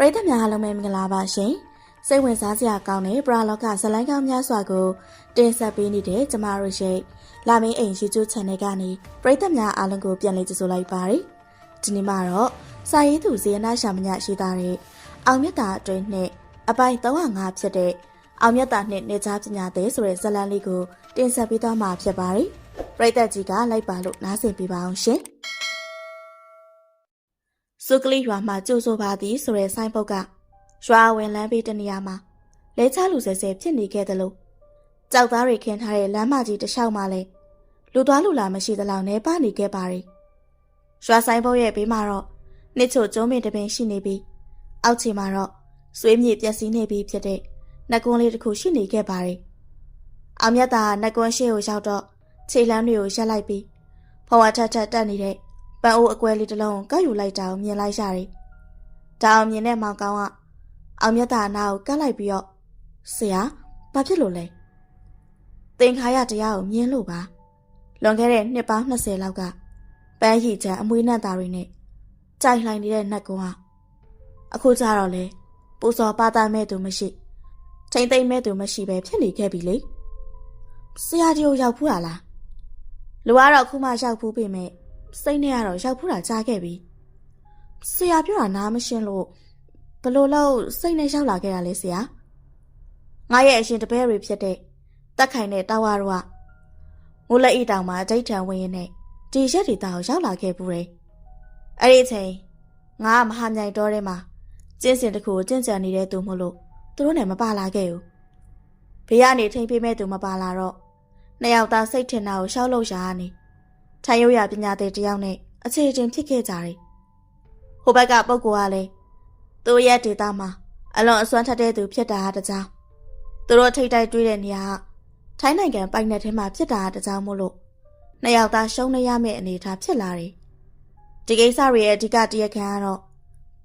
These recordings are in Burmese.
ပရိသတ်များအားလုံးပဲမင်္ဂလာပါရှင်စိတ်ဝင်စားစရာကောင်းတဲ့ပရာလောကဇတ်လန်းကောင်းများစွာကိုတင်ဆက်ပေးနေတဲ့ကျမတို့ရဲ့လာမင်းအိမ် YouTube Channel ကနေပရိသတ်များအားလုံးကိုပြန်လည်ကြိုဆိုလိုက်ပါရစေဒီနေ့မှာတော့စာရေးသူဇေယနာရှာမညရှိသားတဲ့အောင်မြတ်တာအတွင်းနဲ့အပိုင်း305ဖြစ်တဲ့အောင်မြတ်တာနဲ့နေချပညာသည်ဆိုတဲ့ဇတ်လန်းလေးကိုတင်ဆက်ပေးသွားမှာဖြစ်ပါတယ်ပရိသတ်ကြီးကလိုက်ပါလို့နားဆင်ပေးပါအောင်ရှင် စုကလေးရွာမှာကြိုးဆိုပါသည်ဆိုတဲ့ဆိုင်းပုတ်ကရွာဝင်လမ်းဘေးတနေရာမှာလဲချလူဆဲဆဲဖြစ်နေခဲ့တယ်လို့ကြောက်သားတွေခင်းထားတဲ့လမ်းမကြီးတစ်လျှောက်မှာလဲလူသွားလူလာမရှိသလောက်နဲ့ပါနေခဲ့ပါရီရွာဆိုင်ပုတ်ရဲ့ဘေးမှာတော့နှစ်ချို့ကျုံးမင်တပင်ရှိနေပြီးအောက်ခြေမှာတော့ဆွေးမြေပျက်စီးနေပြီးဖြစ်တဲ့နှကွန်းလေးတစ်ခုရှိနေခဲ့ပါရီအောင်မြတ်တာနှကွန်းရှိကိုရောက်တော့ခြေလမ်းတွေကိုရက်လိုက်ပြီးဘဝထက်ထက်တက်နေတဲ့ ပန်းအိုးအကွဲလေးတစ်လုံးကိုကောက်ယူလိုက်တာကိုမြင်လိုက်ရတယ်။ဒါအောင်မြင်တဲ့မောင်ကောင်းကအောင်မြတ်တာနာကိုကတ်လိုက်ပြီးတော့ဆရာဘာဖြစ်လို့လဲ။သင်္ခါရတရားကိုမြင်လို့ပါ။လွန်ခဲ့တဲ့နှစ်ပေါင်း20လောက်ကပန်းရည်ချမ်းအမွေးနှံ့သားတွေနဲ့ကြိုင်လှိုင်နေတဲ့နှက်ကွန်းဟာအခုကျတော့လေပူစော်ပါတာမဲ့သူမရှိချိန်သိမ့်မဲ့သူမရှိပဲဖြစ်နေခဲ့ပြီလေ။ဆရာကြီးကိုရောက်ဖူးတာလား။လူကတော့ခုမှရောက်ဖူးပြီမဲ့ စိတ်နဲ့ကတော့ရောက်ဖူးတာကြားခဲ့ပြီဆရာပြောတာနားမရှင်းလို့ဘလို့လို့စိတ်နဲ့ရောက်လာခဲ့တာလေဆရာငါရဲ့အရှင်တပည့်တွေဖြစ်တဲ့တက်ခိုင်တဲ့တာဝါတို့ကငိုလက်ဤတောင်မှာအဋိဋ္ဌံဝင်ရင်နဲ့ဒီရက်ဒီတောင်ရောက်လာခဲ့ဘူးတယ်အဲ့ဒီအချိန်ငါကမဟာမြိုင်တော်ထဲမှာကျင်းစင်တစ်ခုကိုကျင့်ကြံနေတဲ့သူမို့လို့သူတို့နဲ့မပါလာခဲ့ဘူးဘေးကနေထိန်ပေးမဲ့သူမပါလာတော့နှစ်ယောက်သားစိတ်ထင်တာကိုရှောက်လို့ရှာနေ ထိုင်ရိုးရပညာသည်တယောက်နဲ့အခြေအတင်ဖြစ်ခဲ့ကြတယ်။ဟိုဘက်ကပုဂ္ဂိုလ်ကလည်းသူ့ရဲ့ဒေတာမှာအလွန်အစွမ်းထက်တဲ့သူဖြစ်တာဟာတကြောင်သူတို့ထိတ်တိုက်တွေးတဲ့နေရာကထိုင်းနိုင်ငံပိုင်နယ်ထဲမှာဖြစ်တာဟာတကြောင်မို့လို့နှစ်ယောက်သားရှုံးနေရမယ့်အနေအထားဖြစ်လာတယ်။ဒီကိစ္စတွေရဲ့အဓိကတရားခံကတော့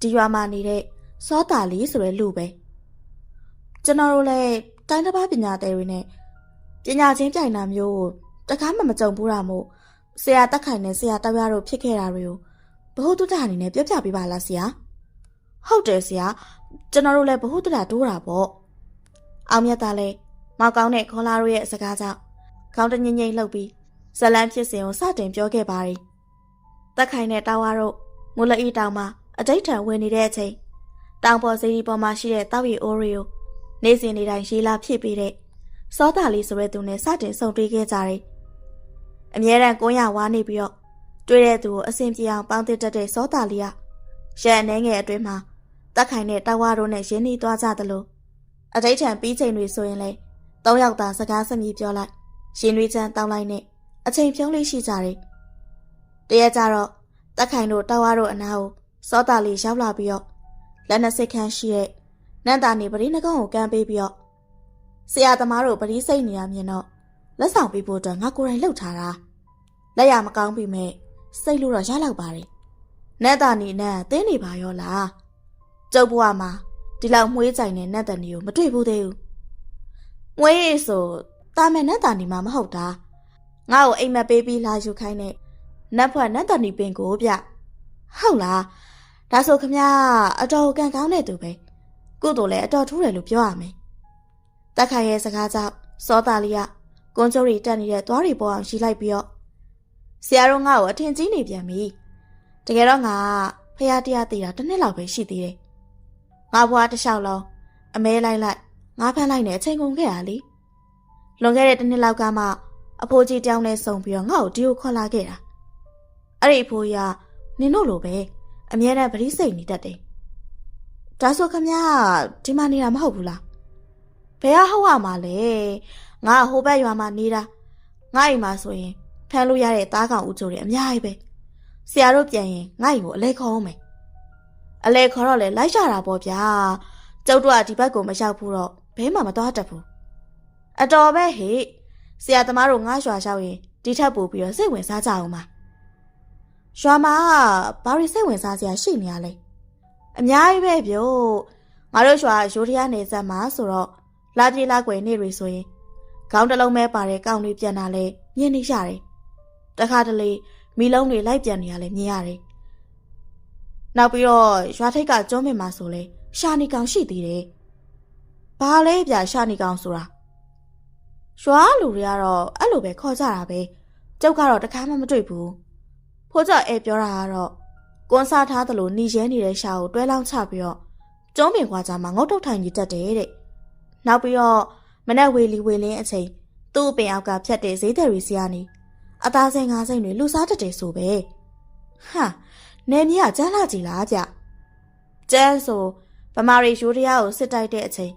ဒီရွာမှာနေတဲ့စောတာလီဆိုတဲ့လူပဲ။ကျွန်တော်တို့လည်းတိုင်းတစ်ပါးပညာသည်တွေနဲ့ပညာချင်းပြိုင်တာမျိုးကိုတကားမှမကြုံဘူးတာမို့ ဆရာတက်ခိုင်နဲ့ဆရာတောက်ရတို့ဖြစ်ခဲ့တာတွေကိုဘ ഹു တုတ္တအနေနဲ့ပြောပြပေးပါလားဆရာဟုတ်တယ်ဆရာကျွန်တော်တို့လည်းဘ ഹു တုတ္တတိုးတာပေါ့အောင်မြတ်သားလည်းမောက်ကောင်းတဲ့ခေါလာတို့ရဲ့စကားကြောင့်ခေါင်းတငိမ့်ငိမ့်လှုပ်ပြီးဇလန်းဖြစ်စဉ်ကိုစတင်ပြောခဲ့ပါရီတက်ခိုင်နဲ့တောက်ရတို့မူလအီတောင်မှာအတိတ်ထံဝင်နေတဲ့အချိန်တောင်ပေါ်စီဒီပေါ်မှာရှိတဲ့တောက်ရီအိုရီယိုနေစဉ်နေတိုင်းရေးလာဖြစ်ပြီးတဲ့စောတာလေးဆိုတဲ့သူနဲ့စတင်ဆုံတွေ့ခဲ့ကြတယ် အမြဲတမ်းကိုရဝါနေပြီးတော့တွေ့တဲ့သူကိုအဆင်ပြေအောင်ပေါင်းသစ်တတ်တဲ့စောတာလီကရန်အနေငယ်အတွင်းမှာတက်ခိုင်တဲ့တဝါတို့နဲ့ရင်းနှီးသွားကြသလိုအတိတ်ထံပြီးချိန်တွေဆိုရင်လေသုံးယောက်သာစကားစမြည်ပြောလိုက်ရှင်တွေချမ်းတောင်းလိုက်နဲ့အချိန်ဖြုံးလေးရှိကြတယ်တရက်ကြတော့တက်ခိုင်တို့တဝါတို့အနားကိုစောတာလီရောက်လာပြီးတော့လက်နှစ်စိတ်ခန့်ရှိတဲ့နန္တာနေပရိနှကုံးကိုကမ်းပေးပြီးတော့ဆရာသမားတို့ပရိစိတ်နေရမြင်တော့ လက်ဆောင်ပေးဖို့အတွက်ငါကိုယ်တိုင်လှုပ်ထားတာလက်ရမကောင်းပြီမဲ့စိတ်လို့တော့ရလောက်ပါတယ်နတ်တာနေနဲ့တင်းနေပါရောလားကျုပ်ဘဝမှာဒီလောက်မွှေးကြိုင်တဲ့နတ်တန်တွေကိုမတွေ့ဘူးသေးဘူးမွှေးဆိုတာမယ်နတ်တာနေမှာမဟုတ်တာငါ့ကိုအိမ်မက်ပေးပြီးလာယူခိုင်းတဲ့နတ်ဖွဲ့နတ်တန်နေပင်ကိုဗျဟုတ်လားဒါဆိုခမအတော်ကန်ကောင်းတဲ့သူပဲကုသိုလ်လည်းအတော်ထူးတယ်လို့ပြောရမယ်တက်ခိုင်ရဲ့စကားကြောင့်စောတာလီက ကွန်ကျိုးတွေတက်နေတဲ့သွားတွေပေါ်အောင်ရှိလိုက်ပြီးတော့ဆရာတို့ငါ့ကိုအထင်ကြီးနေပြန်ပြီတကယ်တော့ငါဖះတရားတည်တာတစ်နှစ်လောက်ပဲရှိသေးတယ်ငါဘွားတစ်လျှောက်လုံးအမဲလိုက်လိုက်ငါဖမ်းလိုက်နေအချိန်ကုန်ခဲ့ရလေလွန်ခဲ့တဲ့တစ်နှစ်လောက်ကမှအဖိုးကြီးတောင်းနဲ့ဆုံပြီးတော့ငါ့ကိုဒီကိုခေါ်လာခဲ့တာအဲ့ဒီအဖိုးကြီးကနင်တို့လိုပဲအမြဲတမ်းပရိစိတ်နေတတ်တယ်ဒါဆိုခမဒီမှာနေတာမဟုတ်ဘူးလားဘယ်ကဟုတ်ရမှာလဲ ငါဟိုဘက်ရွာမှာနေတာငါအိမ်မှာဆိုရင်ဖမ်းလို့ရတဲ့သားကောင်ဦးကျိုးတွေအများကြီးပဲဆရာတို့ပြန်ရင်ငါ့ကိုအလဲခေါ်အောင်မယ်အလဲခေါ်တော့လေလိုက်ကြတာပေါ့ဗျာကျုပ်တို့ကဒီဘက်ကိုမရောက်ဘူးတော့ဘဲမှမသွားတတ်ဘူးအတော်ပဲဟေ့ဆရာသမားတို့ငါရွာလျှောက်ရင်ဒီထက်ပိုပြီးတော့စိတ်ဝင်စားကြအောင်ပါရွာမှာဘာတွေစိတ်ဝင်စားစရာရှိနေရလဲအများကြီးပဲဗျို့ငါတို့ရွာရိုးတရားနေဆက်မှာဆိုတော့လာပြေးလာကွယ်နေတွေဆိုရင် ခေါင်းတစ်လုံးပဲပါတဲ့ကောင်းတွေပြန်လာလဲမြင်နေရတယ်။တခါတလေမီလုံးတွေလိုက်ပြန်နေရလဲမြင်ရတယ်။နောက်ပြီးတော့ရွာထိပ်ကကျွန်းပင်မှာဆိုလဲရှာနေကောင်ရှိသေးတယ်။ဘာလဲဗျာရှာနေကောင်ဆိုတာ။ရွာလူတွေကတော့အဲ့လိုပဲခေါ်ကြတာပဲ။ကျုပ်ကတော့တခါမှမတွေ့ဘူး။ဖိုးကြအဲပြောတာကတော့ကွန်ဆာထားသလိုหนีရဲနေတဲ့ရှာကိုတွဲလောင်းချပြီးတော့ကျုံးပင်ကွာကြမှာငုတ်တုတ်ထိုင်ကြီးတက်တယ်တဲ့။နောက်ပြီးတော့ မနက်ဝေလီဝေလင်းအချိန်သူ့အပင်အောက်ကဖြတ်တဲ့ဈေးတယ်ရီစီကနေအသားစိန်ငါးစိန်တွေလူစားတက်တယ်ဆိုပဲ။ဟာနေမြကကျန်းလာကြည်လားဗျ။ကျန်းဆိုဗမာရီရိုးတရားကိုစစ်တိုက်တဲ့အချိန်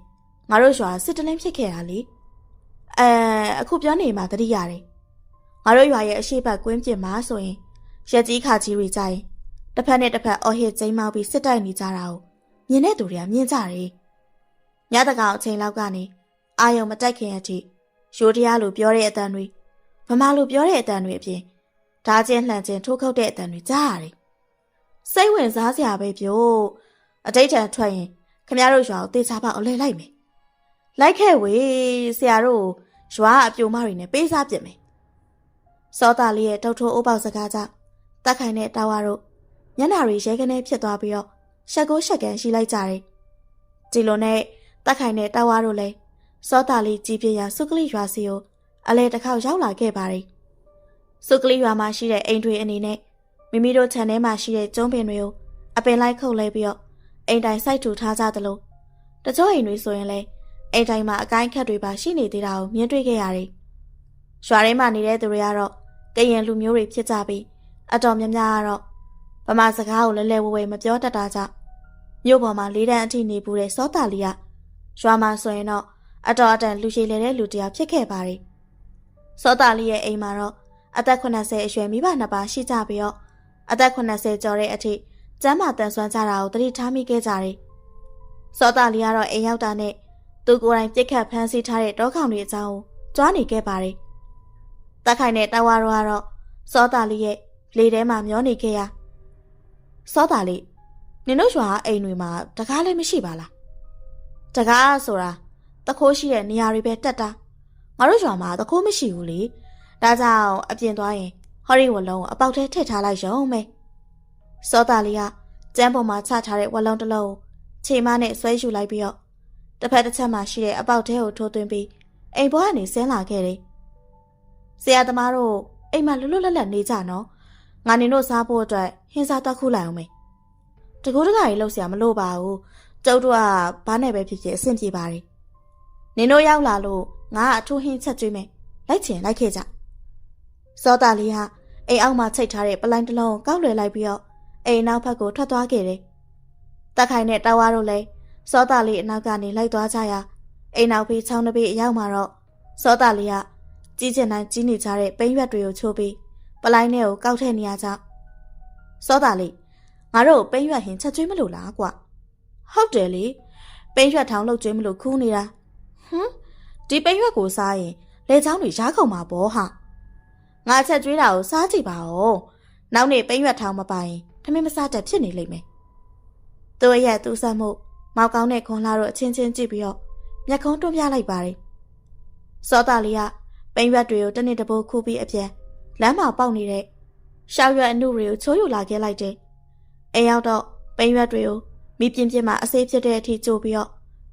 ငါတို့ရွာစစ်တလင်းဖြစ်ခဲ့တာလေ။အဲအခုပြောနေမှတတိရတယ်။ငါတို့ရွာရဲ့အရှိတ်ကွင်းပြင်မှာဆိုရင်ရက်ကြီးခါကြီးတွေကြရင်တစ်ဖက်နဲ့တစ်ဖက်အော်ဟစ်ကျိမ်းမောက်ပြီးစစ်တိုက်နေကြတာကိုမြင်တဲ့သူတွေကမြင်ကြတယ်။ညတကောင်အချိန်လောက်ကနေ အာယုံမတိုက်ခင်အထိရိုးတရားလိုပြောတဲ့အတန်တွေဗမာလိုပြောတဲ့အတန်တွေအပြင်ဓာချင်းလှန်ချင်းထိုးခုတ်တဲ့အတန်တွေကြားရတယ်။စိတ်ဝင်စားစရာပဲပြောအတိတ်ထန်ထွက်ရင်ခမရတို့ရွာကိုတေချာပေါက်အလဲလိုက်မယ်။လိုက်ခဲ့ဝေးဆရာတို့ရွာအပြိုမတွေနဲ့ပေးစားပြစ်မယ်။စောတာလေးရဲ့တုတ်ထိုးအိုးပေါက်စကားကြောင့်တက်ခိုင်တဲ့တာဝါတို့ညနာရီရဲကနေဖြစ်သွားပြီးတော့ရှက်ကိုရှက်ကန်ရှိလိုက်ကြတယ်။ဒီလိုနဲ့တက်ခိုင်တဲ့တာဝါတို့လည်း စောတာလေးကြည်ပြရာစုကလေးရွာစီကိုအလဲတစ်ခေါက်ရောက်လာခဲ့ပါတယ်။စုကလေးရွာမှာရှိတဲ့အိမ်တွေအနေနဲ့မိမိတို့ခြံထဲမှာရှိတဲ့ကျုံးပင်တွေကိုအပင်လိုက်ခုတ်လဲပြီးတော့အိမ်တိုင်စိုက်ထူထားကြသလိုတချို့အိမ်တွေဆိုရင်လည်းအိမ်တိုင်မှာအကိုင်းခတ်တွေပါရှိနေသေးတာကိုမြင်တွေ့ခဲ့ရတယ်။ရွာထဲမှာနေတဲ့သူတွေကတော့ကရင်လူမျိုးတွေဖြစ်ကြပြီးအတော်များများကတော့ဗမာစကားကိုလဲလဲဝဲဝဲမပြောတတ်တာကြောင့်မြို့ပေါ်မှာလေးတန်းအထိနေပူတဲ့စောတာလီကရွာမှာဆိုရင်တော့ အတော်အတန်လူရှိလေတဲ့လူတစ်ယောက်ဖြစ်ခဲ့ပါတယ်။စောတာလီရဲ့အိမ်မှာတော့အသက်80အရွယ်မိဘနှစ်ပါးရှိကြပြီးတော့အသက်80ကျော်တဲ့အထိကျမ်းမာတန်ဆွမ်းကြတာကိုသတိထားမိခဲ့ကြတယ်။စောတာလီကတော့အိမ်ရောက်တာနဲ့သူကိုယ်တိုင်ပြစ်ခတ်ဖမ်းဆီးထားတဲ့တောခေါင်တွေအကြောင်းကိုကြွားနေခဲ့ပါတယ်။တက်ခိုင်တဲ့တဝါရောကတော့စောတာလီရဲ့လေထဲမှာမျောနေခဲ့ရစောတာလီနင်တို့ရွာအိမ်တွေမှာတကားလည်းမရှိပါလားတကားဆိုတာ တခိုးရှိတဲ့နေရာတွေပဲတက်တာငါတို့ရွာမှာတခိုးမရှိဘူးလေဒါကြောင့်အပြင်သွားရင်ဟော်ရီဝလုံးကိုအပေါက်ထဲထည့်ထားလိုက်ရုံပဲစောတာလီကကျန်းပေါ်မှာချထားတဲ့ဝလုံးတစ်လုံးကိုခြေမနဲ့ဆွဲယူလိုက်ပြီးတော့တစ်ဖက်တစ်ချက်မှာရှိတဲ့အပေါက်ထဲကိုထိုးသွင်းပြီးအိမ်ပေါ်ကနေဆင်းလာခဲ့တယ်ဆရာသမားတို့အိမ်မှာလွတ်လွတ်လပ်လပ်နေကြနော်ငါနေတို့စားဖို့အတွက်ဟင်းစားတော့ခုလိုက်အောင်မေတကူတကကြီးလောက်ဆရာမလို့ပါဘူးကျုပ်တို့ကဘာနဲ့ပဲဖြစ်ဖြစ်အဆင်ပြေပါတယ် နင်တို့ရောက်လာလို့ငါကအထူးဟင်းချက်ကျွေးမယ်လိုက်ချင်လိုက်ခဲ့ကြစောတာလီဟာအိမ်အောက်မှာချိတ်ထားတဲ့ပလိုင်းတစ်လုံးကိုကောက်လွယ်လိုက်ပြီးတော့အိမ်နောက်ဘက်ကိုထွက်သွားခဲ့တယ်တက်ခိုင်နဲ့တာဝါတို့လည်းစောတာလီအနောက်ကနေလိုက်သွားကြရာအိမ်နောက်ပြီးချောင်းတစ်ပေအရောက်မှာတော့စောတာလီကကြီးကျင်တိုင်းကြီးနေကြတဲ့ပိန်းရွက်တွေကိုချိုးပြီးပလိုင်းထဲကိုကောက်ထည့်နေရကြစောတာလီငါတို့ပိန်းရွက်ဟင်ချက်ကျွေးမလို့လားကွာဟုတ်တယ်လေပိန်းရွက်ထောင်းလို့ကျွေးမလို့ခူးနေတာ ဟမ်ဒီပိန်းရွက်ကိုစားရင်လေချောင်းတွေရားခုံမှာပေါ့ဟာငါချက်ကျွေးတာကိုစားကြည့်ပါဦးနောက်နေ့ပိန်းရွက်ထောင်းမပိုင်ထမင်းမစားတတ်ဖြစ်နေလိမ့်မယ်သူ့ရဲ့သူ့ဆက်မှုမောက်ကောင်းတဲ့ခွန်လာတို့အချင်းချင်းကြည့်ပြီးတော့မျက်ခုံးတွန်းပြလိုက်ပါတယ်စောတာလီကပိန်းရွက်တွေကိုတနေ့တပိုးခူးပြီးအပြန်လမ်းမှာပေါက်နေတဲ့ရှောက်ရွက်အမှုတွေကိုချိုးယူလာခဲ့လိုက်တယ်အိမ်ရောက်တော့ပိန်းရွက်တွေကိုမိပြင်းပြင်းမှာအစေးဖြစ်တဲ့အထိကြိုးပြီးတော့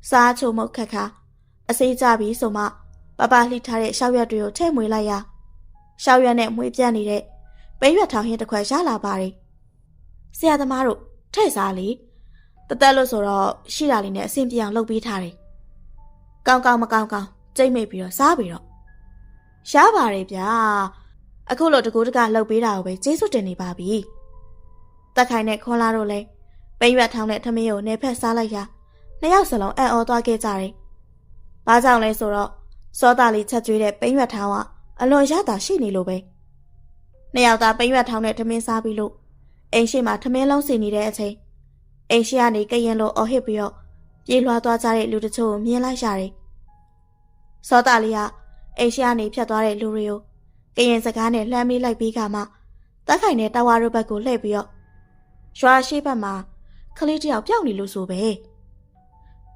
စားချုံမုတ်ခက်ခါ အစေးကြပြီးဆိုမှပပလှိထားတဲ့ရှောက်ရွက်တွေကိုထည့်မွေလိုက်ရရှောက်ရွက်နဲ့မွေးပြန့်နေတဲ့ပိန်းရွက်ထောင်ဟင်းတစ်ခွက်ရလာပါတယ်ဆရာသမားတို့ထည့်စားလေတသက်လို့ဆိုတော့ရှိတာလေးနဲ့အဆင်ပြေအောင်လုပ်ပေးထားတယ်ကောင်းကောင်းမကောင်းကောင်းကြိတ်မိတ်ပြီးတော့စားပြီးတော့ရပါတယ်ဗျာအခုလိုတကူတကလှုပ်ပေးတာကိုပဲကျေးဇူးတင်နေပါပြီတက်ခိုင်နဲ့ခွန်လာတို့လည်းပိန်ရွက်ထောင်းတဲ့ထမင်းကိုနေဖက်စားလိုက်ရာနှစ်ယောက်စလုံးအံ့ဩသွားခဲ့ကြတယ်။ ဘာကြောင့်လဲဆိုတော့စောတာလေးချက်ကျွေးတဲ့ပိန်ရွက်ထောင်းကအလွန်ရတာရှိနေလို့ပဲ။နှစ်ယောက်သားပိန်ရွက်ထောင်းတဲ့ထမင်းစားပြီးလို့အိမ်ရှိမှာထမင်းလုံးစီနေတဲ့အချိန်အိမ်ရှိကနေကရင်လိုအော်ဟစ်ပြီးတော့ပြေးလွှားသွားကြတဲ့လူတချို့ကိုမြင်လိုက်ရတယ်။စောတာလေးကအိမ်ရှိကနေဖြတ်သွားတဲ့လူတွေကိုကရင်စကားနဲ့လှမ်းမေးလိုက်ပြီးကမှတက်ခိုင်တဲ့တာဝါတို့ဘက်ကိုလှည့်ပြီးတော့ရွာရှိဘက်မှာကလေးတယောက်ပျောက်နေလို့ဆိုပဲ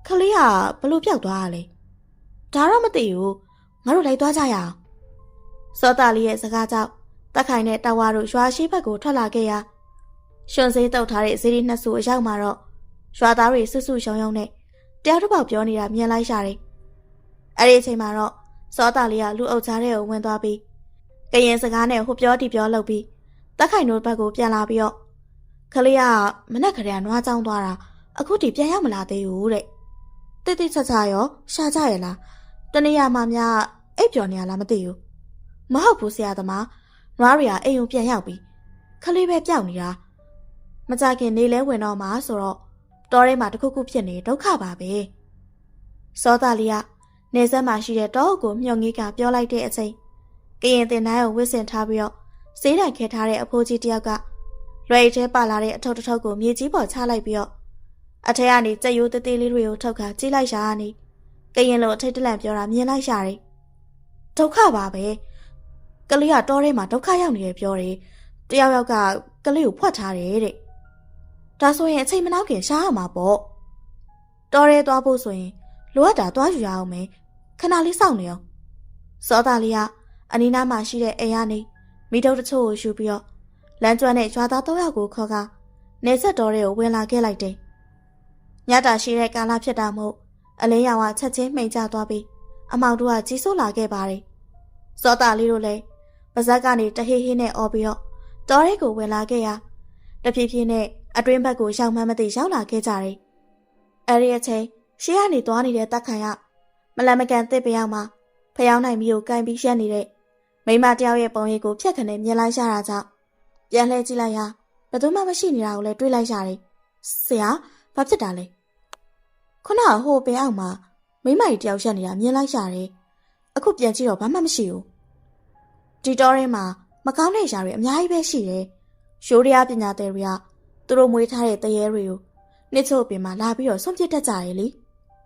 ကလေးကဘလို့ပျောက်သွားတာလဲ ဒါတော့မသိဘူးငါတို့လိုက်သွားကြရအောင်စောတာလေးရဲ့စကားကြောင့်တက်ခိုင်တဲ့တာဝါတို့ရွာရှိဘက်ကိုထွက်လာခဲ့ရာရှင်စေးတုတ်ထားတဲ့ဇီရီနှစ်ဆူအရောက်မှာတော့ရွာသားတွေဆွဆွရှုံရှုံနဲ့တယောက်တစ်ပေါက်ပြောနေတာမြင်လိုက်ရတယ်။အဲ့ဒီအချိန်မှာတော့စောသားလေးကလူအုပ်ချားတဲ့ကိုဝင်သွားပြီးကရင်စကားနဲ့ဟိုပြောတီပြောလုပ်ပြီးတက်ခိုင်တို့ဘက်ကိုပြန်လာပြီးတော့ကလေးကမနဲ့ခရက်နွားချောင်းသွားတာအခုထိပြန်ရောက်မလာသေးဘူးတဲ့။တိတ်တိတ်ချာချာရောရှာကြရဲ့လား။ တနေရာမှာများအိပ်ပျော်နေရလားမသိဘူး။မဟုတ်ဘူးဆရာသမားနွားတွေကအိမ်ုံပြန်ရောက်ပြီးခလေးပဲပြောက်နေတာ။မကြခင်နေလဲဝင်တော့မှဆိုတော့တောထဲမှာတခုခုဖြစ်နေဒုက္ခပါပဲ။စောသားလေးကနေဆက်မှာရှိတဲ့တောအုပ်ကိုမျှော်ငေးကပြောလိုက်တဲ့အချိန်ကရင်တင်တိုင်းကိုဝစ်စင်ထားပြီးတော့စေးတိုင်ခဲထားတဲ့အဖိုးကြီးတယောက်ကလွယ်ထဲပါလာတဲ့အထုပ်တစ်ထုပ်ကိုမြေကြီးပေါ်ချလိုက်ပြီးတော့အထက်ကနေကြက်ရိုးသေးသေးလေးတွေကိုထုတ်ခါကြည့်လိုက်ရှာနေ ကရင်လိုအထိတ်တလန့်ပြောတာမြင်လိုက်ရှာတယ်ဒုက္ခပါပဲကလေးကတောထဲမှာဒုက္ခရောက်နေတယ်ပြောတယ်တယောက်ယောက်ကကလေးကိုဖွက်ထားတယ်တဲ့ဒါဆိုရင်အချိန်မနှောက်ခင်ရှားရမှာပေါ့တောထဲသွားဖို့ဆိုရင်လိုအပ်တာသွားယူရအောင်မယ်ခဏလေးစောင့်နေအောင်စောသားလေးကအနီးနားမှာရှိတဲ့အိမ်ကနေမိထုတ်တချို့ကိုယူပြီးတော့လမ်းကျွမ်းတဲ့ရွာသား၃ယောက်ကိုခေါ်ကနေဆက်တော်တွေကိုဝင်လာခဲ့လိုက်တယ်။ညတာရှိတဲ့ကာလဖြစ်တာမို့ အလင်းရောင်ကချက်ချင်းမှိန်ကျသွားပြီးအမောင်တို့ကကြီးစိုးလာခဲ့ပါတယ်။စောသားလေးတို့လည်းပါဇက်ကနေတဟေးဟေးနဲ့အော်ပြီးတော့တော်ရဲကိုဝင်လာခဲ့ရာတဖြည်းဖြည်းနဲ့အတွင်းဘက်ကိုရောက်မှန်းမသိရောက်လာခဲ့ကြတယ်။အဲဒီအချိန်ရှေးကနေသွားနေတဲ့တက်ခံရမလန်မကန်တစ်ပြောင်းမှာဖျောင်းနိုင်မျိုးကိုကင်ပြီးရက်နေတဲ့မိမတယောက်ရဲ့ပုံရိပ်ကိုဖြတ်ခနဲ့မြင်လိုက်ရတာကြောင့်ပြန်လှည့်ကြည့်လိုက်ရာဘယ်သူမှမရှိနေတာကိုလည်းတွေးလိုက်ရတယ်။ဆရာဘာဖြစ်တာလဲ။ ခုနကဟိုပင်အောက်မှာမိမကြီးတယောက်ရက်နေတာမြင်လိုက်ရတယ်။အခုပြန်ကြည့်တော့ဘာမှမရှိဘူး။ဒီတော်ထဲမှာမကောင်းတဲ့ຢာတွေအများကြီးပဲရှိတယ်။ရှိုးရပညာသည်တွေကသူတို့မွေးထားတဲ့တရေတွေကိုနှစ်ချို့ပင်မှာလာပြီးတော့ဆုံးဖြတ်တတ်ကြတယ်လေ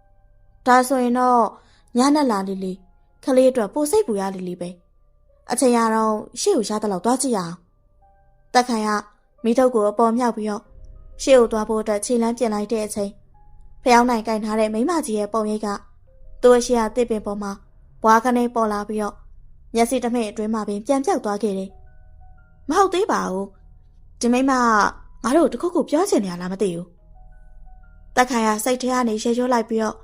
။ဒါဆိုရင်တော့ညနဲ့လာလေးလေးခလေးအတွက်ပိုစိတ်ပူရလေးလေးပဲအချိန်ရတော့ရှေ့ကိုရတဲ့လောက်သွားကြည့်ရအောင်တက်ခိုင်ကမိထုတ်ကိုအပေါ်မြောက်ပြီးတော့ရှေ့ကိုသွားဖို့အတွက်ခြေလမ်းပြင်လိုက်တဲ့အချိန် ဖျောင်းနိုင်ကင်ထားတဲ့မိမကြီးရဲ့ပုံရိပ်ကသူ့ရှိရာတစ်ပင်ပေါ်မှာဘွားကနေပေါ်လာပြီးတော့မျက်စိတစ်မိတ်အတွင်းမှာပင်ပြန်ပြောက်သွားခဲ့တယ်မဟုတ်သေးပါဘူးဒီမိမငါတို့တခုခုပြောချင်နေရလားမသိဘူးတက်ခိုင်ကစိတ်ထဲကနေရေရွှလိုက်ပြီးတော့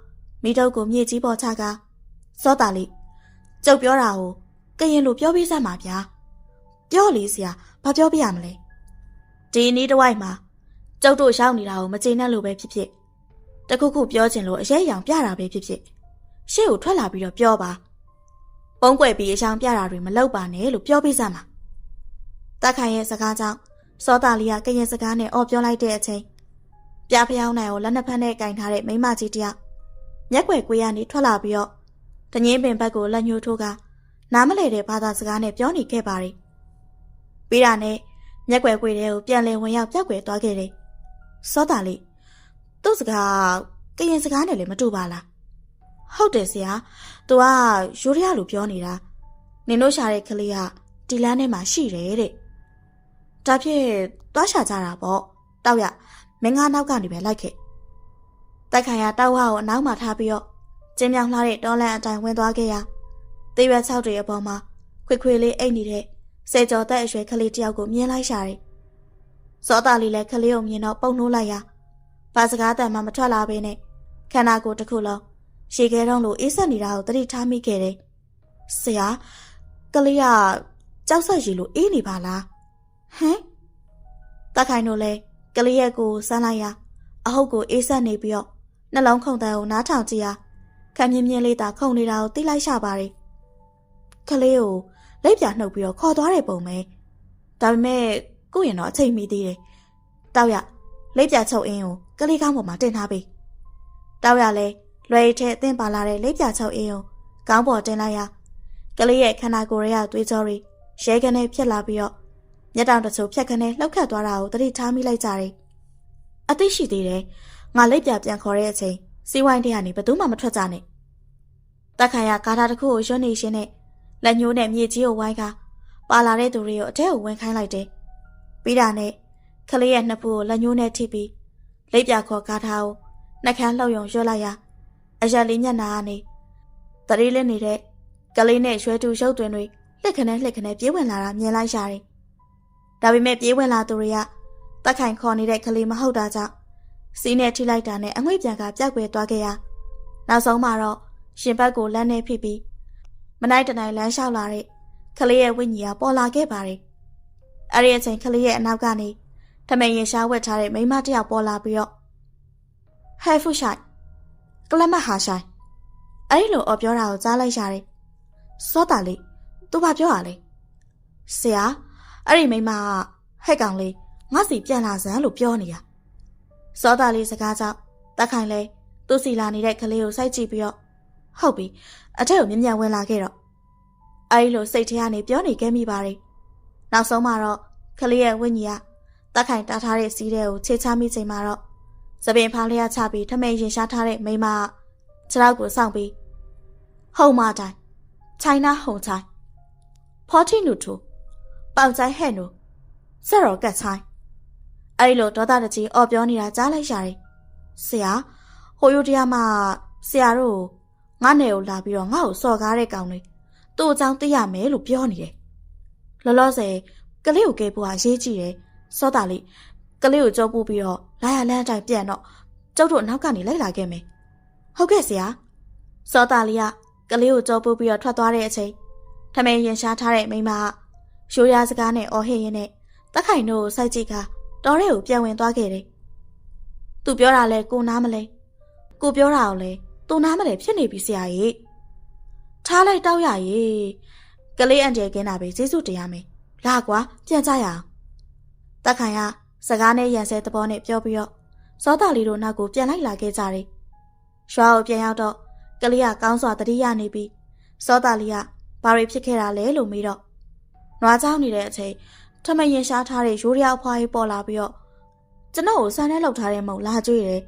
မိထုတ်ကိုမြေကြီးပေါ်ချကစောတာလေးကျုပ်ပြောတာကိုကရင်လိုပြောပေးစမ်းပါဗျာပြောလေဆရာဘာပြောပြရမလဲဒီနီးတစ်ဝိုက်မှာကျုပ်တို့ရောက်နေတာကိုမကျေနပ်လို့ပဲဖြစ်ဖြစ် တခုခုပြောချင်လို့အရေးအယောင်ပြတာပဲဖြစ်ဖြစ်ရှေ့ကိုထွက်လာပြီးတော့ပြောပါပုံကွယ်ပြီးအယောင်ပြတာတွေမလုပ်ပါနဲ့လို့ပြောပေးစမ်းပါတက်ခိုင်ရဲ့စကားကြောင့်စောတာလီကကရင်စကားနဲ့အော်ပြောလိုက်တဲ့အချိန်ပြဖျောင်းနိုင်ကိုလက်နှစ်ဖက်နဲ့ကင်ထားတဲ့မိမကြီးတယောက်မျက်ွယ်ကွေးကနေထွက်လာပြီးတော့တငင်းပင်ဘက်ကိုလက်ညှိုးထိုးကနားမလဲတဲ့ဘာသာစကားနဲ့ပြောနေခဲ့ပါတယ်။ပြီးတာနဲ့မျက်ွယ်ကွေတဲ့ကိုပြန်လည်ဝင်ရောက်ပြောက်ွယ်သွားခဲ့တယ်။စောတာလေး သူ့စကားကရင်စကားနဲ့လည်းမတူပါလား။ဟုတ်တယ်ဆရာ။ तू ကရိုးရလိုပြောနေတာ။နင်တို့ရှာတဲ့ကလေးကဒီလမ်းထဲမှာရှိတယ်တဲ့။ဒါဖြင့်သွားရှာကြတာပေါ့။တောက်ရမင်းငါနောက်ကနေပဲလိုက်ခဲ့။တိုက်ခိုင်ရတောက်ဝါကိုအနောက်မှာထားပြီးတော့ကျင်းမြောင်လှတဲ့တောလန့်အတိုင်းဝင်သွားခဲ့ရာသေရွက်၆တွေအပေါ်မှာခွေခွေလေးအိတ်နေတဲ့စေကျော်သက်အရွယ်ကလေးတယောက်ကိုမြင်လိုက်ရှာတယ်။စောသားလေးလည်းကလေးကိုမြင်တော့ပုံနှိုးလိုက်ရာ ဘာစကားတန်မှမထွက်လာဘဲနဲ့ခန္ဓာကိုယ်တစ်ခုလုံးရှေခဲတုံးလိုအေးဆက်နေတာကိုသတိထားမိခဲ့တယ်။ဆရာကလေးကကြောက်ဆက်ရီလိုအေးနေပါလား။ဟမ်တခိုင်တို့လည်းကလေးရဲ့ကိုစမ်းလိုက်ရာအဟုတ်ကိုအေးဆက်နေပြီးတော့နှလုံးခုန်တန်းကိုနားထောင်ကြည့်ရာခံမြင်းမြင်းလေးသာခုန်နေတာကိုသိလိုက်ရှာပါတယ်။ကလေးကိုလက်ပြနှုတ်ပြီးတော့ခေါ်သွားတဲ့ပုံပဲ။ဒါပေမဲ့ကိုယ့်ရင်တော့အချိန်မီသေးတယ်။တောက်ရလက်ပြချုပ်အင်းကို ကလေးကောင်းပေါ်မှာတင်ထားပေး။တောက်ရလဲလွယ်ထဲအသင်းပါလာတဲ့လက်ပြချုပ်အင်းကိုကောင်းပေါ်တင်လိုက်ရကလေးရဲ့ခန္ဓာကိုယ်ရဲ့သွေးကြောတွေရဲကနေဖြစ်လာပြီးတော့မျက်တောင်တချို့ဖြတ်ခနဲ့လှုပ်ခတ်သွားတာကိုသတိထားမိလိုက်ကြတယ်။အသိရှိသေးတယ်။ငါလက်ပြပြန်ခေါ်တဲ့အချိန်စီးဝိုင်းတဲ့ကနေဘသူမှမထွက်ကြနဲ့တက်ခိုင်ရကားသားတစ်ခုကိုရွှနေရှင်းနဲ့လက်ညှိုးနဲ့မြေကြီးကိုဝိုင်းကပါလာတဲ့သူတွေကိုအထက်ကိုဝင်ခိုင်းလိုက်တယ်ပြီးတာနဲ့ကလေးရဲ့နှစ်ဖူးကိုလက်ညှိုးနဲ့ထိပြီး လက်ပြခေါ်ကားထားကိုနှက်ခမ်းလှုပ်ယုံရွှလိုက်ရအရက်လေးညက်နာကနေတရီးလေးနေတဲ့ကလေးနဲ့ရွှဲတူရုပ်သွင်းတွေလှက်ခနဲ့လှက်ခနဲ့ပြေးဝင်လာတာမြင်လိုက်ရတယ်ဒါပေမဲ့ပြေးဝင်လာသူတွေကတက်ခိုင်ခေါ်နေတဲ့ကလေးမဟုတ်တာကြောင့်စီးနဲ့ထိလိုက်တာနဲ့အငွေ့ပြန်ကပြောက်ကွယ်သွားခဲ့ရနောက်ဆုံးမှာတော့ရှင်ဘက်ကိုလမ်းနဲ့ဖိပြီးမနိုင်တနိုင်လမ်းလျှောက်လာတဲ့ကလေးရဲ့ဝိညာဉ်ကပေါ်လာခဲ့ပါတယ်အဲ့ဒီအချိန်ကလေးရဲ့အနောက်ကနေ ထမိန်ရင်ရှားဝက်ထားတဲ့မိန်းမတစ်ယောက်ပေါ်လာပြီးတော့ဟဲဖူရှိုင်ကလမတ်ဟာရှိုင်အဲ့ဒီလိုအော်ပြောတာကိုကြားလိုက်ရတယ်စောတာလေးသူဘာပြောရလဲဆရာအဲ့ဒီမိန်းမကဟဲ့ကောင်လေးငါစီပြန်လာစမ်းလို့ပြောနေတာစောတာလေးစကားကြောင့်တက်ခိုင်လဲသူ့စီလာနေတဲ့ကလေးကိုစိုက်ကြည့်ပြီးတော့ဟုတ်ပြီအထက်ကိုမြ мян ဝင်လာခဲ့တော့အဲ့ဒီလိုစိတ်ထဲကနေပြောနေခဲ့မိပါတယ်နောက်ဆုံးမှာတော့ကလေးရဲ့ဝိညာဉ်က တက်ခိုင်တားထားတဲ့စီးတဲ့ကိုခြေချမိချိန်မှာတော့သပင်ဖားလျက်ချပြီးထမိန်ရင်ရှားထားတဲ့မိန်းမကခြေထောက်ကိုစောင့်ပြီးဟုံမတိုင်း China ဟုံချိုင်ဖော်တီနူတူပေါင်ချိုင်ဟဲ့နူဆက်ရောကတ်ချိုင်အဲ့လိုဒေါသတကြီးအော်ပြောနေတာကြားလိုက်ရတယ်ဆရာဟိုယိုတရားမဆရာတို့ငါနယ်ကိုလာပြီးတော့ငါ့ကိုစော်ကားတဲ့ကောင်လေးသူ့အကြောင်းသိရမယ်လို့ပြောနေတယ်လောလောဆယ်ကလေးကိုကဲဖို့အရေးကြီးတယ် စောတာလေးကလေးကိုကြောပို့ပြီးတော့လာရလန်းအတိုင်းပြန်တော့ကျုပ်တို့နောက်ကနေလိုက်လာခဲ့မယ်ဟုတ်ကဲ့ဆရာစောတာလေးကကလေးကိုကြောပို့ပြီးတော့ထွက်သွားတဲ့အချိန်ထမင်းရင်ရှားထားတဲ့မိန်းမကရိုးရာစကားနဲ့အော်ဟစ်ရင်းနဲ့တက်ခိုင်တို့ကိုစိုက်ကြည့်ကတော်ရဲကိုပြန်ဝင်သွားခဲ့တယ်။သူပြောတာလဲကိုနားမလဲ။ကိုပြောတာကိုလဲသူနားမလဲဖြစ်နေပြီဆရာကြီး။ထားလိုက်တောက်ရရေး။ကလေးအန်တယ်ကင်းတာပဲကျေးဇူးတရားမယ်။လာကွာပြန်ကြရအောင်။ တက်ခိုင်ကစကားနဲ့ရန်ဆဲသဘောနဲ့ပြောပြီးတော့စောတာလီတို့နောက်ကိုပြန်လိုက်လာခဲ့ကြတယ်။ရွာကိုပြန်ရောက်တော့ကလေးကကောင်းစွာတတိယနေပြီးစောတာလီကဘာတွေဖြစ်ခဲ့တာလဲလို့မေးတော့နွားเจ้าနေတဲ့အချိန်ထမရင်ရှားထားတဲ့ရိုးရအဖွားကြီးပေါ်လာပြီးတော့ကျွန်တော်ကိုဆန်းထဲလောက်ထားတဲ့မုံလာကြွေးတယ်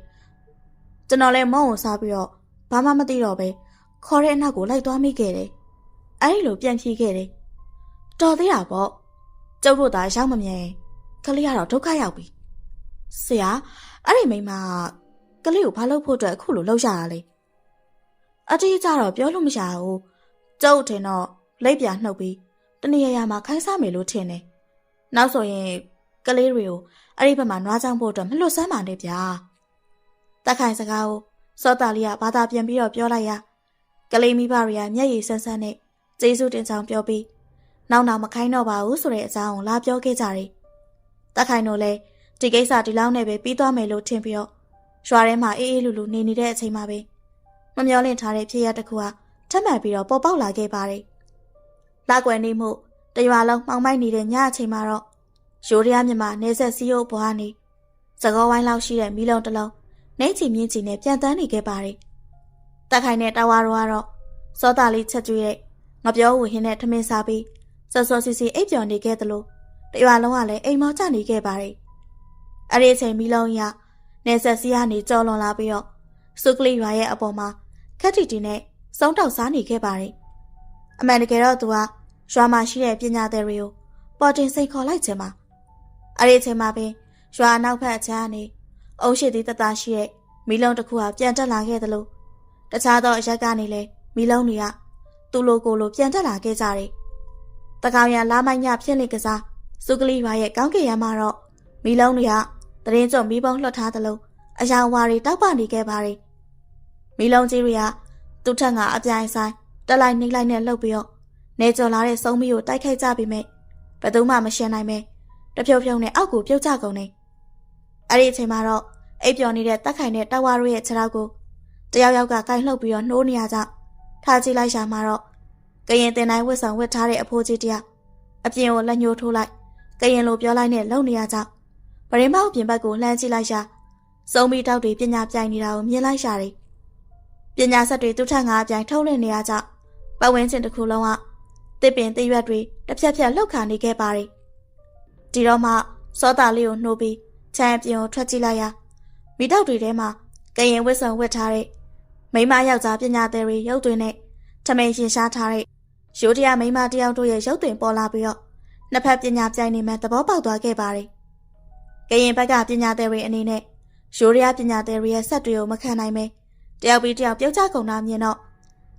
ကျွန်တော်လည်းမုံကိုစားပြီးတော့ဘာမှမသိတော့ပဲခေါ်တဲ့အနောက်ကိုလိုက်သွားမိခဲ့တယ်အဲဒီလိုပြန်ဖြေခဲ့တယ်တော်သေးတာပေါ့ကျုပ်တို့သာရောက်မမြင်က လေးကတော့ဒုက္ခရောက်ပြီဆရာအဲ့ဒီမိန်းမကလေးကိုဘာလုပ်ဖို့အတွက်အခုလိုလှုပ်ရှားတာလဲအတိအကျတော့ပြောလို့မရဘူးကျုပ်ထင်တော့လက်ပြနှုတ်ပြီးတနေရာရာမှာခိုင်းစားမယ်လို့ထင်တယ်။နောက်ဆိုရင်ကလေးတွေကိုအဲ့ဒီဘက်မှာနွားချောင်းဖို့အတွက်မလွတ်ဆန်းပါနဲ့ဗျာ။တက်ခိုင်စကားကိုစောတာလီကဘာသာပြန်ပြီးတော့ပြောလိုက်ရကလေးမိဘတွေကမျက်ရည်ဆန်းဆန်းနဲ့ကျေးဇူးတင်ကြောင်းပြောပြီးနောက်နောက်မခိုင်းတော့ပါဘူးဆိုတဲ့အကြောင်းကိုလာပြောခဲ့ကြတယ်။ တက်ခိုင်တို့လည်းဒီကိစ္စဒီလောက်နဲ့ပဲပြီးသွားမယ်လို့ထင်ပြီးတော့ရွာထဲမှာအေးအေးလူလူနေနေတဲ့အချိန်မှာပဲမမျောလင့်ထားတဲ့ဖြစ်ရတစ်ခုကထပ်မံပြီးတော့ပေါ်ပေါက်လာခဲ့ပါတယ်။လက်ွယ်နေမှုတရွာလုံးမှောင်မိုက်နေတဲ့ညအချိန်မှာတော့ရိုးရရမြမနေဆက်စီးရုပ်ဘွားနေသကောဝိုင်းလောက်ရှိတဲ့မီးလုံးတစ်လုံးနေချီမြင့်ချီနဲ့ပြန်တန်းနေခဲ့ပါတယ်။တက်ခိုင်နဲ့တဝါတော်ကတော့စောတာလေးချက်ကျွေးတဲ့ငပြောဝဟင်းနဲ့ထမင်းစားပြီးစောစောစီစီအိပ်ပျော်နေခဲ့သလို တရွာလုံးကလည်းအိမ်မောကျနေခဲ့ပါတယ်။အဲ့ဒီအချိန်မီးလုံးရနေဆက်စီးကနေကြော်လွန်လာပြီးတော့စုကလေးရွာရဲ့အပေါ်မှာခက်တီတီနဲ့စုံတောက်စားနေခဲ့ပါတယ်။အမှန်တကယ်တော့သူကရွာမှာရှိတဲ့ပညာသည်တွေကိုပေါ်တင်စိတ်ခေါ်လိုက်ခြင်းပါ။အဲ့ဒီအချိန်မှာပင်ရွာနောက်ဖက်အချမ်းကနေအုံးရှိသည့်တသားရှိတဲ့မီးလုံးတစ်ခုဟာပြန်တက်လာခဲ့သလိုတခြားသောအရက်ကနေလည်းမီးလုံးတွေကသူ့လိုကိုလိုပြန်တက်လာခဲ့ကြတယ်။တကောင်ရလာမိုင်းညဖြစ်နေကစား စုကလေးရွာရဲ့ကောင်းကင်ရမှာတော့မီးလုံးတွေကတရင်ကျုံမီးပုံးလွှတ်ထားသလိုအယောင်ဝါတွေတောက်ပနေခဲ့ပါတယ်။မီးလုံးကြီးတွေကသူ့ထက်ကအပြိုင်ဆိုင်တက်လိုက်နှိမ့်လိုက်နဲ့လှုပ်ပြီးတော့နေကြော်လာတဲ့စုံမီကိုတိုက်ခိုက်ကြပြီမဲ့ဘယ်သူမှမရှင်းနိုင်ပဲတဖြုတ်ဖြုတ်နဲ့အောက်ကိုပြုတ်ကျကုန်နေအဲ့ဒီအချိန်မှာတော့အိပ်ပျော်နေတဲ့တက်ခိုင်တဲ့တဝါတို့ရဲ့ခြေထောက်ကိုတယောက်ယောက်ကကိုင်လှုပ်ပြီးတော့နှိုးနေရကြထားကြည့်လိုက်ရှာမှာတော့ကရင်တင်တိုင်းဝတ်ဆောင်ဝတ်ထားတဲ့အဖိုးကြီးတယောက်အပြင်ကိုလက်ညှိုးထိုးလိုက် ကရင်လိုပြောလိုက်နဲ့လုံနေရကြပရင်းမောက်ပြင်ဘက်ကိုလှမ်းကြည့်လိုက်ရှာစုံမီတောက်တွေပညာပြိုင်နေတာကိုမြင်လိုက်ရှာတယ်ပညာဆက်တွေသူ့ထက်ငါအပြိုင်ထုတ်လွှင့်နေရကြပတ်ဝန်းကျင်တစ်ခုလုံးကတစ်ပင်တစ်ရွက်တွေတစ်ဖြက်ဖြက်လှုပ်ခါနေခဲ့ပါတယ်ဒီတော့မှစောတာလေးကိုနှိုးပြီးချမ်းအပြင်ကိုထွက်ကြည့်လိုက်ရမိတောက်တွေထဲမှာကရင်ဝစ်ဆုံဝတ်ထားတဲ့မိမယောက်ျားပညာသည်တွေရုပ်သွင်းနဲ့ထမိန်ရှင်ရှားထားတဲ့ရိုးတရားမိမတယောက်တို့ရဲ့ရုပ်သွင်းပေါ်လာပြီးတော့ နှစ်ဖက်ပညာပြိုင်နေမှသဘောပေါက်သွားခဲ့ပါတယ်ကရင်ဘက်ကပညာသည်တွေအနေနဲ့ရိုးတရားပညာသည်တွေရဲ့ဆက်တွေကိုမခံနိုင်ပဲတယောက်ပြီးတယောက်ပြုတ်ချကုန်တာမြင်တော့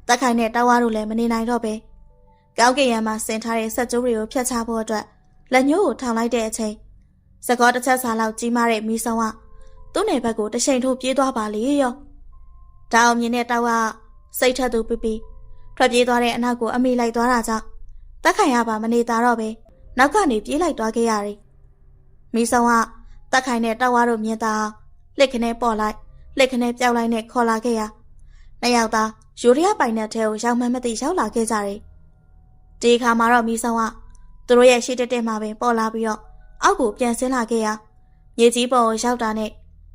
တက်ခိုင်နဲ့တဝါတို့လည်းမနေနိုင်တော့ပဲကောင်းကင်ရံမှာဆင်ထားတဲ့ဆက်ကြိုးတွေကိုဖျက်ချဖို့အတွက်လက်ညှိုးကိုထောင်လိုက်တဲ့အချိန်စကောတစ်ချက်စာလောက်ကြီးမားတဲ့မီးစုံကသူ့နယ်ဘက်ကိုတရှိန်ထိုးပြေးသွားပါလေရော။ဒါအောင်မြင်တဲ့တောက်ကစိတ်ထက်သူပြပြထွက်ပြေးသွားတဲ့အနောက်ကိုအမိလိုက်သွားတာကြောင့်တက်ခိုင်ရပါမနေတာတော့ပဲ နောက်ကနေပြေးလိုက်သွားခဲ့ရတယ်။မိဆောင်ကတက်ခိုင်တဲ့တောက်ဝါတို့မြင်တာလက်ခနဲ့ပေါ်လိုက်လက်ခနဲ့ပြောက်လိုက်နဲ့ခေါ်လာခဲ့ရနှစ်ယောက်သားယူရီးယားပိုင်တဲ့ထဲကိုရောက်မှန်းမသိရောက်လာခဲ့ကြတယ်။ဒီအခါမှာတော့မိဆောင်ကသူတို့ရဲ့ရှေ့တက်တက်မှာပင်ပေါ်လာပြီးတော့အောက်ကိုပြန်ဆင်းလာခဲ့ရမြေကြီးပေါ်ကိုရောက်တာနဲ့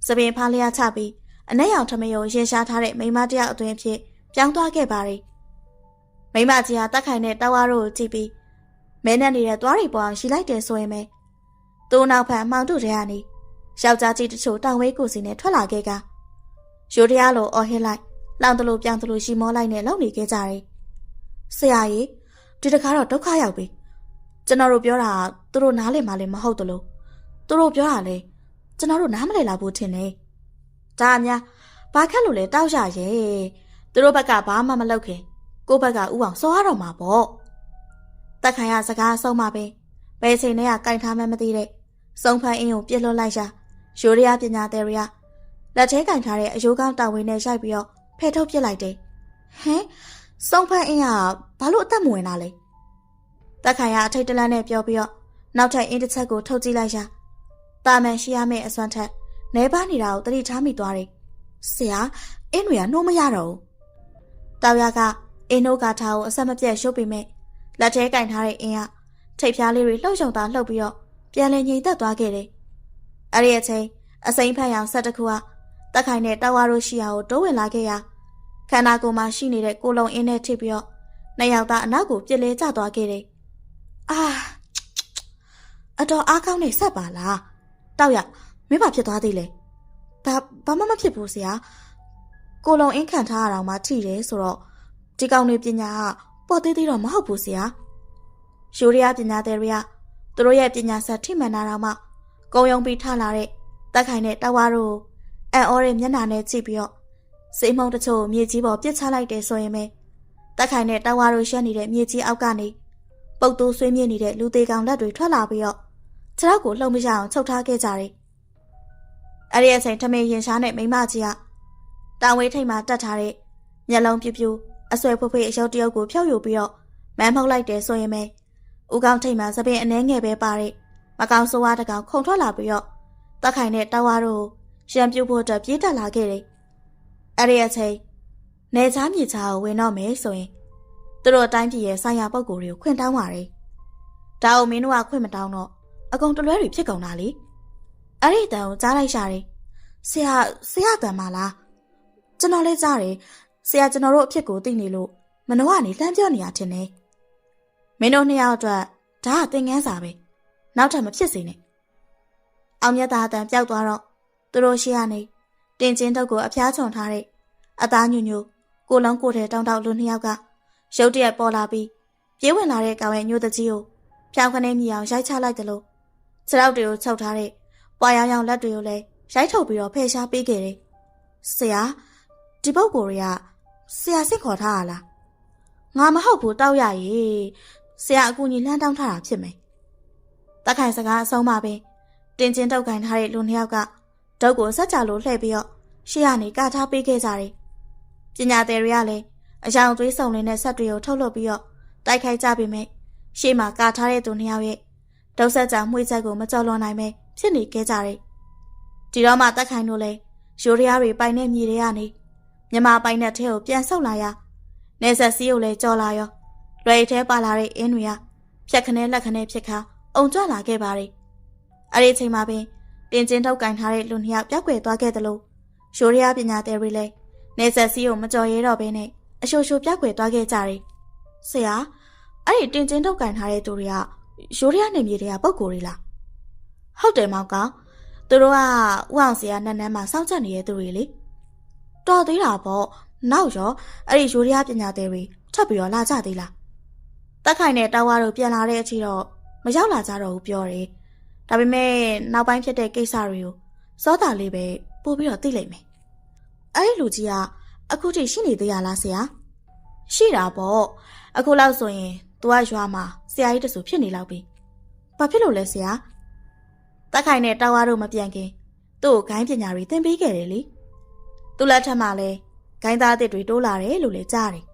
စပင်ဖားလျားချပြီးအနက်ရောင်ထမယုံရင်ရှားထားတဲ့မိန်းမတစ်ယောက်အတွင်းဖြစ်ပြောင်းသွားခဲ့ပါရီမိန်းမကြီးဟာတက်ခိုင်တဲ့တောက်ဝါတို့ကိုကြည့်ပြီး မဲနဲ့နေတဲ့သွားရီပေါ်အောင်ရှိလိုက်တယ်ဆိုရင်ပဲသူ့နောက်ဖက်အမောင်တို့ထဲကနေယောက်ျားကြီးတချို့တောင်ဝဲကိုစီနဲ့ထွက်လာခဲ့ကရိုတရားလိုအော်ဟစ်လိုက်လောင်တလို့ပြောင်းတလို့ရှီမောလိုက်နဲ့လုံနေခဲ့ကြတယ်ဆရာကြီးဒီတခါတော့ဒုက္ခရောက်ပြီကျွန်တော်တို့ပြောတာသူတို့နားလည်မှလည်းမဟုတ်တလို့သူတို့ပြောတာလေကျွန်တော်တို့နားမလည်လာဘူးထင်တယ်ဒါအများဘာခက်လို့လဲတောက်ရရဲ့သူတို့ဘက်ကဘာမှမလုပ်ခင်ကိုယ့်ဘက်ကဥအောင်စောရတော့မှာပေါ့ တက်ခိုင်ရစကားဆုံးမှပဲဘယ်ချိန်နဲ့ကကင်ထားမှမသိတဲ့စုံဖန်အင်းကိုပြစ်လွတ်လိုက်ရှာရိုးရရပညာသည်ရလက်ထဲကင်ထားတဲ့အယိုးကောင်းတာဝန်နဲ့ရိုက်ပြီးတော့ဖဲထုတ်ပစ်လိုက်တယ်ဟမ်စုံဖန်အင်းကဘာလို့အသက်မဝင်တာလဲတက်ခိုင်ရအထိတ်တလန့်နဲ့ပြောပြီးတော့နောက်ထပ်အင်းတစ်ချက်ကိုထုတ်ကြည့်လိုက်ရှာတာမန်ရှိရမယ့်အစွမ်းထက်နဲပါနေတာကိုတတိထားမိသွားတယ်ဆရာအင်းတွေကနှိုးမရတော့ဘူးတောက်ရကအင်းတို့ကထားကိုအဆက်မပြတ်ရှုပ်ပေမဲ့ လက်ထဲကင်ထားတဲ့အင်းကထိတ်ဖျားလေးတွေလှုပ်ရှုံတာလှုပ်ပြီးတော့ပြန်လည်ငြိမ်သက်သွားခဲ့တယ်။အဲ့ဒီအချိန်အစိမ်းဖက်ရောင်ဆက်တစ်ခုကတက်ခိုင်တဲ့တောက်ဝါတို့ရှိရာကိုတိုးဝင်လာခဲ့ရာခန္ဓာကိုယ်မှာရှိနေတဲ့ကိုလုံအင်းနဲ့ထိပ်ပြီးတော့နှစ်ယောက်သားအနောက်ကိုပြစ်လဲကျသွားခဲ့တယ်။အာအတော်အားကောင်းနေဆက်ပါလား။တောက်ရမင်းဘာဖြစ်သွားသေးလဲ။ဘာဘာမှမဖြစ်ဘူးဆရာ။ကိုလုံအင်းခံထားရအောင်မှထိတယ်ဆိုတော့ဒီကောင်တွေပညာက ပေါ်သေးသေးတော့မဟုတ်ဘူးဆရာ။ယူရီးယားပညာသည်တွေကသူတို့ရဲ့ပညာဆက်ထိမှန်တာတော့မှကုံယုံပြီးထလာတဲ့တက်ခိုင်တဲ့တဝါတို့အန်အော်ရဲ့မျက်နှာနဲ့ကြည့်ပြီးတော့စိတ်မုံတချို့မြေကြီးပေါ်ပြစ်ချလိုက်တယ်ဆိုရင်ပဲတက်ခိုင်တဲ့တဝါတို့ရှက်နေတဲ့မြေကြီးအောက်ကနေပုတ်တိုးဆွေးမြင့်နေတဲ့လူသေးကောင်လက်တွေထွက်လာပြီးတော့ခြေထောက်ကိုလှုံမရအောင်ချုပ်ထားခဲ့ကြတယ်။အဲ့ဒီအချိန်ထမင်းရင်ရှားနဲ့မိမကြီးကတောင်ဝေးထိပ်မှာတက်ထားတဲ့မျက်လုံးပြူပြူ အဆွဲဖွေးဖွေးအယုတ်တရုပ်ကိုဖျောက်ယူပြီးတော့မန်းမောက်လိုက်တယ်ဆိုရင်ပဲဦးကောင်းထိတ်မှာသပင်အနှဲငယ်ပဲပါတဲ့မကောင်းဆိုးဝါးတကောင်ခုန်ထွက်လာပြီးတော့တက်ခိုင်တဲ့တဝါတို့ရံပြူဖို့အတွက်ပြေးတက်လာခဲ့တယ်။အဲ့ဒီအချိန်နေချားမြေချာကိုဝင်တော့မယ်ဆိုရင်သူတို့အတိုင်းပြည်ရဲ့ဆိုင်ရာပုံကိုယ်တွေကိုခွင့်တောင်းပါတယ်။ဒါအောင်မင်းတို့ကခွင့်မတောင်းတော့အကုန်တလွဲတွေဖြစ်ကုန်တာလေ။အဲ့ဒီတန်ကိုကြားလိုက်ရှာတယ်။ဆရာဆရာတန်မလား။ကျွန်တော်လည်းကြားတယ်။ ဆရာကျွန်တော်တို့အဖြစ်ကိုသိနေလို့မနှောကနေလှမ်းပြောနေရထင်တယ်။မင်းတို့နှစ်ယောက်အတွက်ဒါကသင်ငန်းစာပဲနောက်ထပ်မဖြစ်စေနဲ့အောင်မြတ်သားအတန်ပျောက်သွားတော့သူတို့ရှိရနေတင်ချင်းတုပ်ကိုအဖျားချုံထားတဲ့အသားညူညူကိုလုံးကိုထဲတောင်းတောက်လူနှစ်ယောက်ကရုတ်တရက်ပေါ်လာပြီးပြေးဝင်လာတဲ့ကောင်ရဲ့ညိုတကြီးကိုဖြောင်းခနေမြေအောင်ရိုက်ချလိုက်တယ်လို့ခြေထောက်တွေကိုချုပ်ထားတဲ့ပွာရောင်ရောင်လက်တွေကိုလည်းရိုက်ထုတ်ပြီးတော့ဖယ်ရှားပေးခဲ့တယ်ဆရာဒီပုဂ္ဂိုလ်တွေက ဆရာစစ်ခေါ်ထားရလားငါမဟုတ်ဘူးတောက်ရရေဆရာအကူကြီးလှမ်းတောင်းထားတာဖြစ်မယ်။တက်ခိုင်စကားအဆုံးပါပဲ။တင်ချင်းတောက်ခိုင်ထားတဲ့လူနှစ်ယောက်ကဒုတ်ကိုဆက်ကြလို့လှည့်ပြီးတော့ရှေ့ကနေကထားပေးခဲ့ကြတယ်။ပညာသည်တွေကလည်းအယောင်သွေးစုံလေးနဲ့ဆက်တွေကိုထုတ်လွှတ်ပြီးတော့တိုက်ခိုက်ကြပေမဲ့ရှေ့မှာကထားတဲ့သူနှစ်ယောက်ရဲ့ဒုတ်ဆက်ကြမှွေးချက်ကိုမကြော်လွန်နိုင်ပဲဖြစ်နေခဲ့ကြတယ်။ဒီတော့မှတက်ခိုင်တို့လည်းရိုးရရားတွေပိုင်တဲ့မြေတွေကနေ မြမပိုင်တဲ့ထဲကိုပြန်ဆုတ်လာရနေဆက်စီးကိုလည်းကြော်လာရောလွယ်ထဲပါလာတဲ့အင်းတွေကဖြက်ခနဲလက်ခနဲဖြစ်ခါအုံကြွလာခဲ့ပါတယ်။အဲ့ဒီအချိန်မှာပင်တင်ကျင်းထုတ်ကင်ထားတဲ့လူနှစ်ယောက်ပြောက်ွယ်သွားခဲ့သလိုရိုးရရပညာသည်တွေလည်းနေဆက်စီးကိုမကြော်ရဲတော့ဘဲနဲ့အရှိုးရှိုးပြောက်ွယ်သွားခဲ့ကြတယ်။ဆရာအဲ့ဒီတင်ကျင်းထုတ်ကင်ထားတဲ့သူတွေကရိုးရရနေမြေတွေကပုံကိုယ်တွေလား။ဟုတ်တယ်မောင်ကောင်သူတို့ကဥအောင်စီကနန်းနန်းမှာစောင့်ချက်နေတဲ့သူတွေလေ။ တော်သေးတာပေါ့နောက်ရောအဲ့ဒီရိုးရရပညာသည်တွေထပ်ပြီးတော့လာကြသေးလားတက်ခိုင်နဲ့တာဝါတို့ပြန်လာတဲ့အချိန်တော့မရောက်လာကြတော့ဘူးပြောတယ်။ဒါပေမဲ့နောက်ပိုင်းဖြစ်တဲ့ကိစ္စတွေကိုစောတာလေးပဲပို့ပြီးတော့သိလိုက်မယ်။အဲ့ဒီလူကြီးကအခုထိရှိနေသေးရလားဆရာ။ရှိတာပေါ့။အခုလောက်ဆိုရင်သူကရွာမှာဆရာကြီးတဆူဖြစ်နေလောက်ပြီ။ဘာဖြစ်လို့လဲဆရာ။တက်ခိုင်နဲ့တာဝါတို့မပြန်ခင်သူ့ကိုဂိုင်းပညာတွေသင်ပေးခဲ့တယ်လေ သူ့လက်ထက်မှာလဲဂိုင်းသားအစ်စ်တွေတိုးလာတယ်လို့လည်းကြားတယ်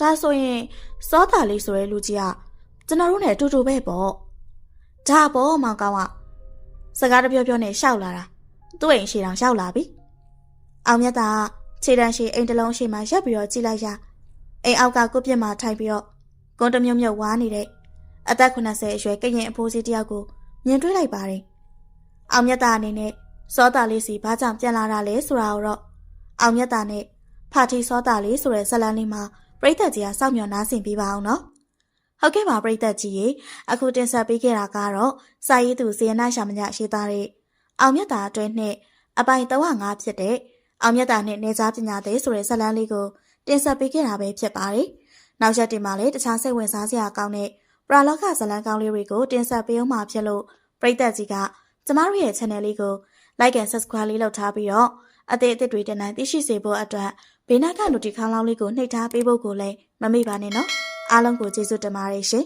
ဒါဆိုရင်စောတာလေးဆိုတဲ့လူကြီးကကျွန်တော်တို့နဲ့အတူတူပဲပေါ့ဒါပေါ့မောင်ကောင်းကစကားတပြောပြောနဲ့ရှောက်လာတာသူ့အိမ်ရှိတောင်ရှောက်လာပြီအောင်မြတ်တာကခြေတန်းရှိအိမ်တစ်လုံးရှိမှရက်ပြီးတော့ကြည့်လိုက်ရအိမ်အောက်ကကိုပြစ်မှာထိုင်ပြီးတော့ကွန်တမြုံမြုပ်ဝါနေတဲ့အသက်80အရွယ်ကရင်အဖိုးစီတယောက်ကိုမြင်တွေ့လိုက်ပါတယ်အောင်မြတ်တာအနေနဲ့စောတာလေးစီဘာကြောင့်ပြန်လာတာလဲဆိုတာကိုတော့ အောင်မြတ်တာနဲ့ဖာတီစောတာလေးဆိုတဲ့ဇာတ်လမ်းလေးမှာပြိသက်ကြီးကစောင့်မျှော်နားဆင်ပေးပါအောင်နော်ဟုတ်ကဲ့ပါပြိသက်ကြီးရေအခုတင်ဆက်ပေးခဲ့တာကတော့စာရေးသူဇေယနာရှာမညရေးသားတဲ့အောင်မြတ်တာအတွဲနဲ့အပိုင်305ဖြစ်တဲ့အောင်မြတ်တာနဲ့နေသားပညာသည်ဆိုတဲ့ဇာတ်လမ်းလေးကိုတင်ဆက်ပေးခဲ့တာပဲဖြစ်ပါတယ်နောက်ရက်တင်မှာလည်းတခြားစိတ်ဝင်စားစရာကောင်းတဲ့ပရာလောကဇာတ်လမ်းကောင်းလေးတွေကိုတင်ဆက်ပေးအောင်မှာဖြစ်လို့ပြိသက်ကြီးကကျမတို့ရဲ့ channel လေးကို like and subscribe လေးလုပ်ထားပြီးတော့ အသေးအစ်တွေတင်နိုင်သိရှိစေဖို့အတွက်ဘေးနားက notification လောင်းလေးကိုနှိပ်ထားပေးဖို့ကိုလည်းမမေ့ပါနဲ့နော်အားလုံးကိုကျေးဇူးတင်ပါတယ်ရှင်